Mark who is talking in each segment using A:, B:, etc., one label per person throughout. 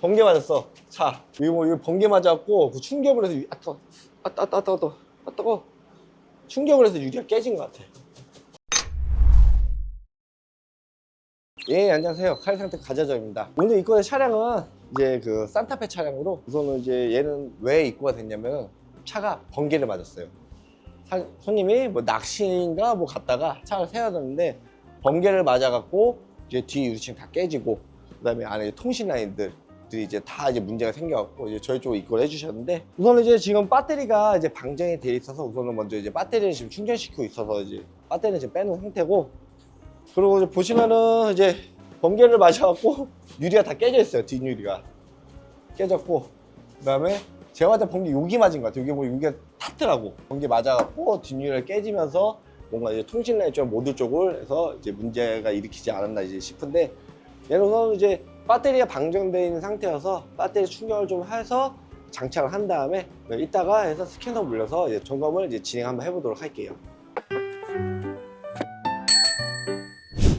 A: 번개 맞았어. 차. 이거 뭐, 이거 번개 맞았고, 그 충격을 해서, 유- 아, 뜨거. 아, 따, 따, 따, 따, 아, 뜨거. 충격을 해서 유리가 깨진 것 같아. 예, 안녕하세요. 칼상태 가자점입니다. 오늘 입고 된 차량은 이제 그 산타페 차량으로 우선은 이제 얘는 왜 입고가 됐냐면 차가 번개를 맞았어요. 사- 손님이 뭐 낚시인가 뭐 갔다가 차를 세워뒀는데 번개를 맞아갖고 이제 뒤 유리층 다 깨지고 그다음에 안에 통신 라인들 이 이제 다 이제 문제가 생겨갖고 이제 저희 쪽으로 입고를 해주셨는데 우선은 이제 지금 배터리가 이제 방전이 돼 있어서 우선은 먼저 이제 배터리를 지금 충전시키고 있어서 이제 배터리는 지금 빼놓은 상태고 그리고 이제 보시면은 이제 번개를 맞아갖고 유리가 다 깨져 있어요 뒷유리가. 깨졌고 그 다음에 제가 봤을 때 번개 여기 맞은 것 같아요. 여기 뭐 여기가 탔더라고. 번개 맞아갖고 뒷유리가 깨지면서 뭔가 이제 통신 라인 쪽 모듈 쪽을 해서 이제 문제가 일으키지 않았나 이제 싶은데 얘는 우선 이제 배터리가 방전되어 있는 상태여서 배터리 충전을 좀 해서 장착을 한 다음에 이따가 해서 스캐너 물려서 이제 점검을 이제 진행 한번 해보도록 할게요.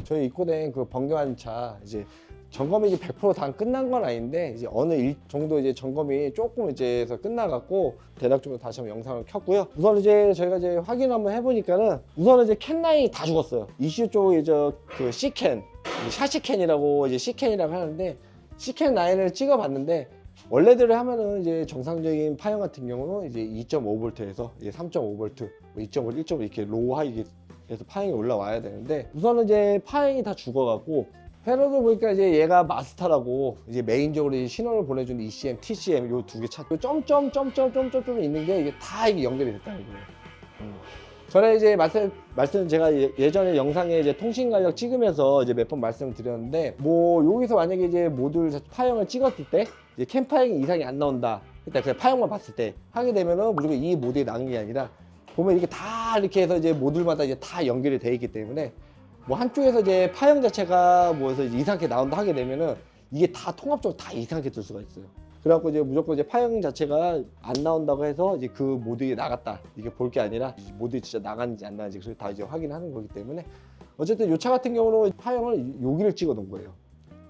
A: 저희 입고된 그 번개환 차 이제 점검이 이제 100%다 끝난 건 아닌데 이제 어느 일 정도 이제 점검이 조금 이제 해서 끝나갖고 대략적으로 다시 한번 영상을 켰고요. 우선 이제 저희가 이제 확인 한번 해보니까는 우선은 이제 캔라인이 다 죽었어요. 이슈 쪽에 저그 C캔, 샤시캔이라고 이제 C캔이라고 하는데 C캔 라인을 찍어봤는데 원래대로 하면은 이제 정상적인 파형 같은 경우는 이제 2.5V에서 이제 3.5V, 2.5, 1.5 이렇게 로우 하이 해서 파형이 올라와야 되는데 우선은 이제 파형이 다 죽어갖고 패러드 보니까 이제 얘가 마스터라고 이제 메인적으로 이제 신호를 보내주는 ECM, TCM 요 두 개 차, 요 점점점점점점점 있는 게 이게 다 이게 연결이 됐다는 거예요. 음. 전에 이제 말씀 말씀 제가 예- 예전에 영상에 이제 통신 간격 찍으면서 이제 몇 번 말씀을 드렸는데 뭐 여기서 만약에 이제 모듈 파형을 찍었을 때 이제 캠 파형이 이상이 안 나온다. 그때 그냥 파형만 봤을 때 하게 되면은 무조건 이 모듈이 나는 게 아니라 보면 이렇게 다 이렇게 해서 이제 모듈마다 이제 다 연결이 돼 있기 때문에 뭐 한쪽에서 이제 파형 자체가 뭐해서 이상하게 나온다 하게 되면은 이게 다 통합적으로 다 이상하게 될 수가 있어요. 그래갖고 이제 무조건 이제 파형 자체가 안 나온다고 해서 이제 그 모드에 나갔다 이게 볼 게 아니라 이 모드에 진짜 나갔는지 안 나갔는지 그걸 다 이제 확인하는 거기 때문에 어쨌든 이차 같은 경우는 파형을 여기를 찍어 놓은 거예요.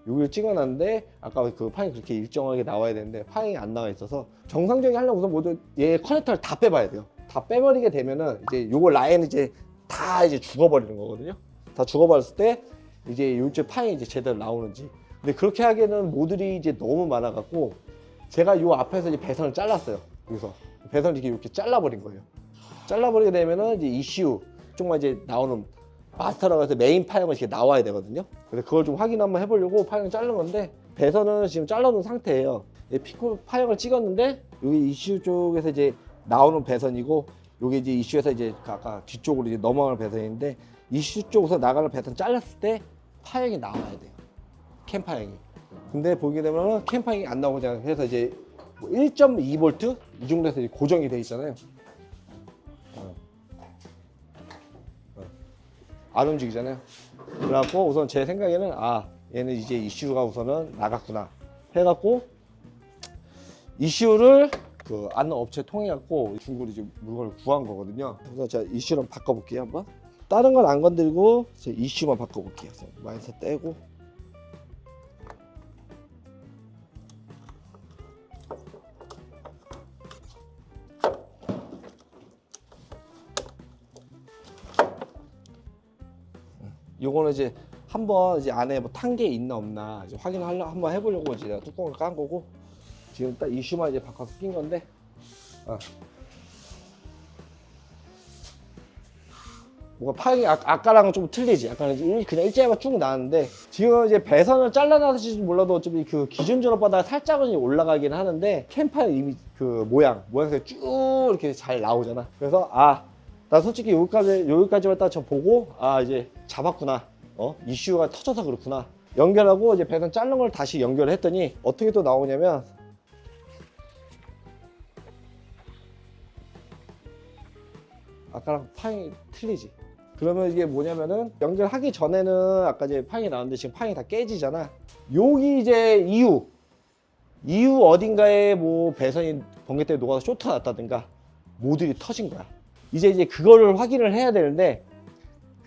A: 여기를 찍어놨는데 아까 그 파형이 그렇게 일정하게 나와야 되는데 파형이 안 나와 있어서 정상적인 하려고 우선 모두 얘 커넥터를 다 빼봐야 돼요. 다 빼버리게 되면은 이제 요거 라인 이제 다 이제 죽어버리는 거거든요. 다 죽어버렸을 때 이제 요쪽 파형이 이제 제대로 나오는지. 근데 그렇게 하기에는 모듈이 이제 너무 많아갖고 제가 요 앞에서 이제 배선을 잘랐어요. 여기서 배선을 이렇게 이렇게 잘라버린 거예요. 잘라버리게 되면은 이제 이슈 쪽만 이제 나오는 마스터라고 해서 메인 파형은 이렇게 나와야 되거든요. 그래서 그걸 좀 확인 한번 해보려고 파형을 자른 건데 배선은 지금 잘라놓은 상태예요. 이 피코 파형을 찍었는데 여기 이슈 쪽에서 이제 나오는 배선이고 여기 이제 이슈에서 이제 아까 뒤쪽으로 이제 넘어가는 배선인데 이슈 쪽에서 나가는 배선 잘랐을 때 파형이 나와야 돼요. 캠 파형이. 근데 보게 되면은 캠 파형이 안 나오잖아요. 그래서 이제 1.2V 이 정도에서 이제 고정이 돼 있잖아요. 어. 어. 안 움직이잖아요. 그래갖고 우선 제 생각에는 아 얘는 이제 이슈가 우선은 나갔구나 해갖고 이슈를 그 아는 업체 통해 갖고 중고로 이제 물건을 구한 거거든요. 그래서 제가 이슈를 바꿔볼게요 한번. 다른 건안제 이슈만 바꿔볼게요. 마이너스 떼고 요거는 이제 한번 이제 안에 뭐 탄 게 있나 없나 이제 확인하려 한번 해보려고 이제 뚜껑을 깐 거고 지금 딱 이슈만 이제 바꿔서 낀 건데 어. 뭔가 파형이 아, 아까랑은 좀 틀리지. 일- 그냥 일자에만 쭉 나왔는데 지금 이제 배선을 잘라놔서 몰라도 어차피 그 기준 전압보다 살짝은 올라가긴 하는데 캠파형 이미 그 모양 모양새가 쭉 이렇게 잘 나오잖아. 그래서 아 나 솔직히 여기까지 여기까지만 딱 저 보고 아 이제 잡았구나. 어 이슈가 터져서 그렇구나. 연결하고 이제 배선 자른 걸 다시 연결을 했더니 어떻게 또 나오냐면 아까랑 파형이 틀리지. 그러면 이게 뭐냐면은 연결하기 전에는 아까 이제 파형이 나왔는데 지금 파형이 다 깨지잖아. 여기 이제 이유 이유 어딘가에 뭐 배선이 번개 때문에 녹아서 쇼트가 났다든가 모듈이 터진 거야. 이제 이제 그거를 확인을 해야 되는데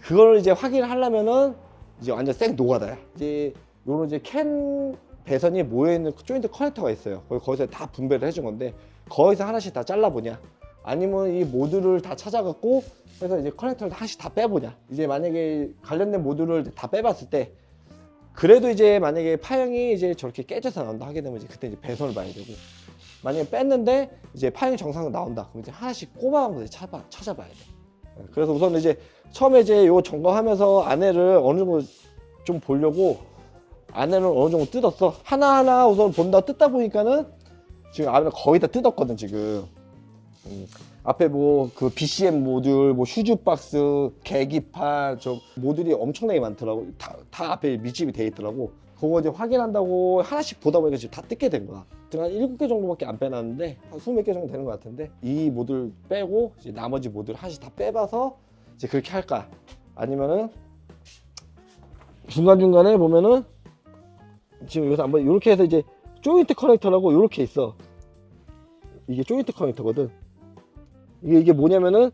A: 그거를 이제 확인을 하려면은 이제 완전 생 노가다야. 이제 요런 이제 캔 배선이 모여 있는 조인트 커넥터가 있어요. 거기- 거기서 다 분배를 해준 건데 거기서 하나씩 다 잘라보냐 아니면 이 모듈을 다 찾아갖고 그래서 이제 커넥터를 하나씩 다 빼보냐 이제 만약에 관련된 모듈을 다 빼봤을 때 그래도 이제 만약에 파형이 이제 저렇게 깨져서 나온다 하게 되면 이제 그때 이제 배선을 봐야 되고 만약에 뺐는데 이제 파형이 정상으로 나온다. 그럼 이제 하나씩 꼽아가면서 찾아봐, 찾아봐야 돼. 그래서 우선 이제 처음에 이제 요 점검하면서 안에를 어느 정도 좀 보려고 안에를 어느 정도 뜯었어. 하나하나 우선 본다 뜯다 보니까는 지금 안에 거의 다 뜯었거든 지금. 음, 앞에 뭐 그 BCM 모듈, 뭐 휴즈 박스, 계기판, 저 모듈이 엄청나게 많더라고. 다, 다 앞에 밀집이 돼 있더라고. 그거 이제 확인한다고 하나씩 보다 보니까 지금 다 뜯게 된 거야. 한 일곱 개 정도밖에 안 빼놨는데 한 스무 몇개 정도 되는 것 같은데 이 모듈 빼고 이제 나머지 모듈 하나씩 다 빼봐서 이제 그렇게 할까? 아니면은 중간 중간에 보면은 지금 여기서 한번 이렇게 해서 이제 조인트 커넥터라고 이렇게 있어. 이게 조인트 커넥터거든. 이게 이게 뭐냐면은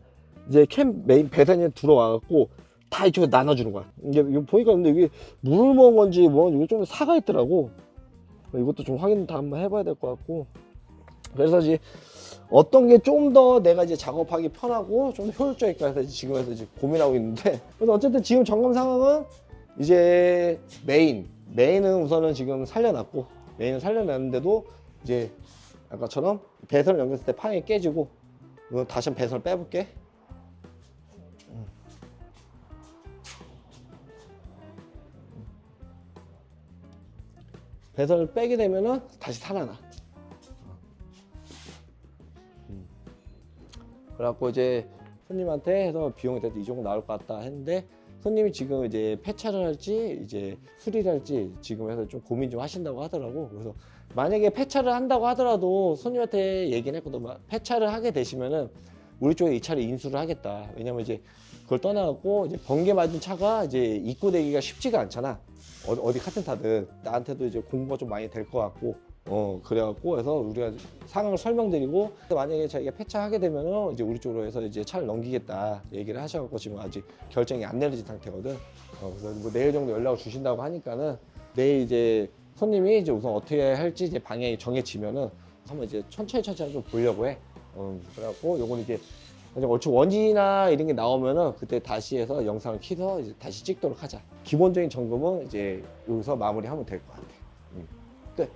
A: 이제 캠 메인 배선에 들어와갖고 다 이쪽에 나눠주는 거야. 이게 보니까 근데 이게 물을 먹은 건지 뭐 이게 좀 사가 있더라고. 이것도 좀 확인 다 한번 해봐야 될 것 같고. 그래서 이제 어떤 게 좀 더 내가 이제 작업하기 편하고 좀더 효율적일까 해서 지금 해서 이제 고민하고 있는데. 그래서 어쨌든 지금 점검 상황은 이제 메인 메인은 우선은 지금 살려놨고 메인은 살려놨는데도 이제 아까처럼 배선을 연결했을 때 파형이 깨지고 이거 다시 한번 배선을 빼볼게. 음. 배선을 빼게 되면은 다시 살아나. 음. 그래갖고 이제 손님한테 해서 비용이 돼도 이 정도 나올 것 같다 했는데 손님이 지금 이제 폐차를 할지 이제 수리를 할지 지금 해서 좀 고민 좀 하신다고 하더라고. 그래서 만약에 폐차를 한다고 하더라도 손님한테 얘기는 했거든. 막 폐차를 하게 되시면은 우리 쪽에 이 차를 인수를 하겠다. 왜냐면 이제 그걸 떠나갖고 이제 번개 맞은 차가 이제 입고되기가 쉽지가 않잖아. 어디, 어디 카센터든 나한테도 이제 공부가 좀 많이 될 것 같고 어 그래갖고 해서 우리가 상황을 설명드리고 만약에 자기가 폐차하게 되면은 이제 우리 쪽으로 해서 이제 차를 넘기겠다 얘기를 하셔갖고 지금 아직 결정이 안 내려진 상태거든. 어, 그래서 뭐 내일 정도 연락을 주신다고 하니까는 내일 이제 손님이 이제 우선 어떻게 할지 이제 방향이 정해지면은 한번 이제 천천히 천천히 좀 보려고 해. 어, 그래갖고 요건 이제 얼추 원진이나 이런 게 나오면은 그때 다시 해서 영상을 키서 이제 다시 찍도록 하자. 기본적인 점검은 이제 여기서 마무리하면 될 것 같아. 음. 끝.